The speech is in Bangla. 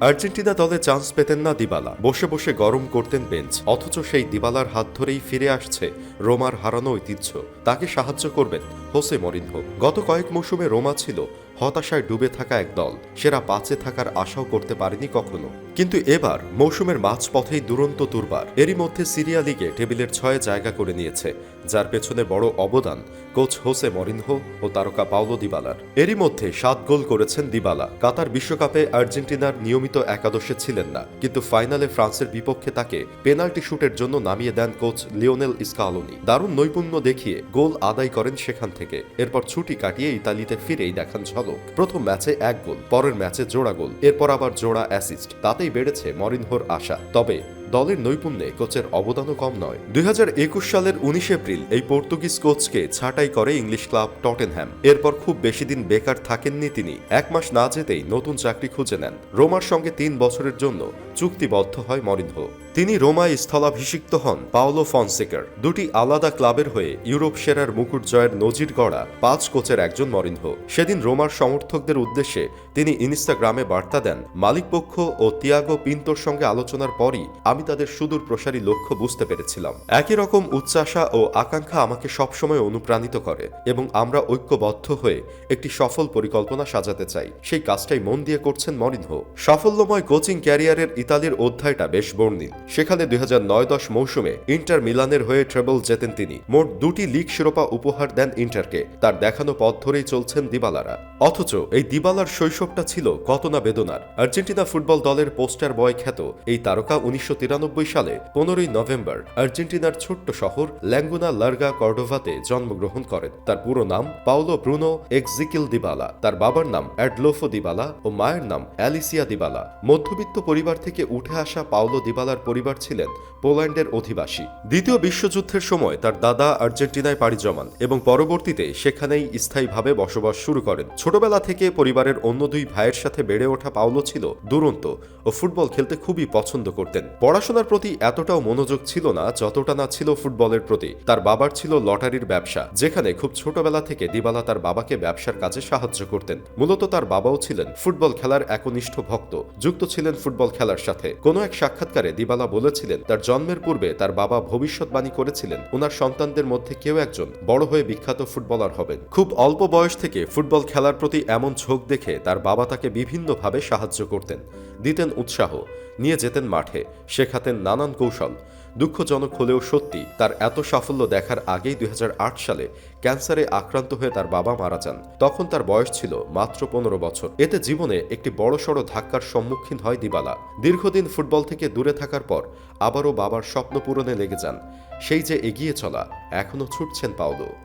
আর্জেন্টিনা দলে চান্স পেতেন না দিবালা। বসে বসে গরম করতেন বেঞ্চ। অথচ সেই দিবালার হাত ধরেই ফিরে আসছে রোমার হারানো ঐতিহ্য। তাকে সাহায্য করবেন হোসে মরিনহো। গত কয়েক মৌসুমে রোমা ছিল হতাশায় ডুবে থাকা এক দল। সেরা পাঁচে থাকার আশাও করতে পারেনি কখনো। কিন্তু এবার মৌসুমের মাঝপথেই দুরন্ত দুর্বার। এরই মধ্যে সিরিয়া লিগে টেবিলের ছয়ে জায়গা করে নিয়েছে। যার পেছনে বড় অবদান কোচ হোসে মরিনহো ও তারকা পাওলো দিবালার। এরই মধ্যে সাত গোল করেছেন দিবালা। কাতার বিশ্বকাপে আর্জেন্টিনার নিয়মিত একাদশে ছিলেন না। কিন্তু ফাইনালে ফ্রান্সের বিপক্ষে তাকে পেনাল্টি শুটের জন্য নামিয়ে দেন কোচ লিওনেল ইস্কালোনি দারুণ নৈপুণ্য দেখিয়ে গোল আদায় করেন সেখান থেকে। এরপর ছুটি কাটিয়ে ইতালিতে ফিরেই দেখান ঝলক। প্রথম ম্যাচে এক গোল, পরের ম্যাচে জোড়া গোল, এরপর আবার জোড়া অ্যাসিস্ট। তাতেই বেড়েছে মরিনহোর আশা। তবে দলের নৈপুণ্যে কোচের অবদানও কম নয়। দুই সালের উনিশ এপ্রিল এই পর্তুগিজ কোচকে ছাঁটাই করে ইংলিশ ক্লাব টটেনহ্যাম এরপর খুব বেশি দিন বেকার থাকেননি তিনি। এক মাস না যেতেই নতুন চাকরি খুঁজে নেন। রোমার সঙ্গে তিন বছরের জন্য চুক্তিবদ্ধ হয় মরিনহো। তিনি রোমায় স্থলাভিষিক্ত হন পাওলো ফনসেকার। দুটি আলাদা ক্লাবের হয়ে ইউরোপ সেরার মুকুট জয়ের নজির গড়া পাঁচ কোচের একজন মরিনহো। সেদিন রোমার সমর্থকদের উদ্দেশ্যে তিনি ইনস্টাগ্রামে বার্তা দেন। মালিকপক্ষ ও তিয়াগো পিন্তোর সঙ্গে আলোচনার পরই আমি তাদের সুদূর প্রসারী লক্ষ্য বুঝতে পেরেছিলাম। একই রকম উচ্চাশা ও আকাঙ্ক্ষা আমাকে সবসময় অনুপ্রাণিত করে এবং আমরা ঐক্যবদ্ধ হয়ে একটি সফল পরিকল্পনা সাজাতে চাই। সেই কাজটাই মন দিয়ে করছেন মরিনহো। সাফল্যময় কোচিং ক্যারিয়ারের ইতালির অধ্যায়টা বেশ বর্ণিল। সেখানে দুই হাজার নয় দশ মৌসুমে ইন্টার মিলানের হয়ে ট্রেবল জেতেন তিনি। মোট দুটি লিগ শিরোপা উপহার দেন ইন্টারকে। তার দেখানো পথ ধরেই চলছেন দিবালারা। অথচ এই দিবালার শৈশবটা ছিল কত না বেদনার। আর্জেন্টিনা ফুটবল দলের পোস্টার বয় খ্যাত এই তারকা উনিশশো তিরানব্বই সালে পনেরোই নভেম্বর আর্জেন্টিনার ছোট্ট শহর ল্যাঙ্গুনা লার্গা কর্ডোভাতে জন্মগ্রহণ করেন। তার পুরো নাম পাওলো ব্রুনো এক্সিকিল দিবালা। তার বাবার নাম অ্যাডলোফো দিবালা ও মায়ের নাম অ্যালিসিয়া দিবালা। মধ্যবিত্ত পরিবার থেকে উঠে আসা পাওলো দিবালার পরিবার ছিলেন পোল্যান্ডের অধিবাসী। দ্বিতীয় বিশ্বযুদ্ধের সময় তার দাদা আর্জেন্টিনায় পাড়ি জমান এবং পরবর্তীতে সেখানেই স্থায়ীভাবে বসবাস শুরু করেন। ছোটবেলা থেকে পরিবারের অন্য দুই ভাইয়ের সাথে বেড়ে ওঠা পাওলো ছিল দুরন্ত ও ফুটবল খেলতে খুবই পছন্দ করতেন। পড়াশোনার প্রতি এতটাও মনোযোগ ছিল না যতটা না ছিল ফুটবলের প্রতি। তার বাবার ছিল লটারির ব্যবসা, যেখানে খুব ছোটবেলা থেকে দিবালা তার বাবাকে ব্যবসার কাজে সাহায্য করতেন। মূলত তার বাবাও ছিলেন ফুটবল খেলার একনিষ্ঠ ভক্ত, যুক্ত ছিলেন ফুটবল খেলার সাথে। কোনো এক সাক্ষাৎকারে দিবালা বলেছিলেন, তার জন্মের পূর্বে তার বাবা ভবিষ্যৎবাণী করেছিলেন ওনার সন্তানদের মধ্যে কেউ একজন বড় হয়ে বিখ্যাত ফুটবলার হবেন। খুব অল্প বয়স থেকে ফুটবল খেলার প্রতি এমন ঝোঁক দেখে তার বাবা তাকে বিভিন্নভাবে সাহায্য করতেন, দিতেন উৎসাহ, নিয়ে যেতেন মাঠে, শেখাতেন নানান কৌশল। দুঃখজনক হলেও সত্যি, তার এত সাফল্য দেখার আগেই দুই হাজার আট সালে ক্যান্সারে আক্রান্ত হয়ে তার বাবা মারা যান। তখন তার বয়স ছিল মাত্র পনেরো বছর। এতে জীবনে একটি বড়সড় ধাক্কার সম্মুখীন হয় দিবালা। দীর্ঘদিন ফুটবল থেকে দূরে থাকার পর আবারও বাবার স্বপ্ন পূরণে লেগে যান। সেই যে এগিয়ে চলা এখনও ছুটছেন পাওলো।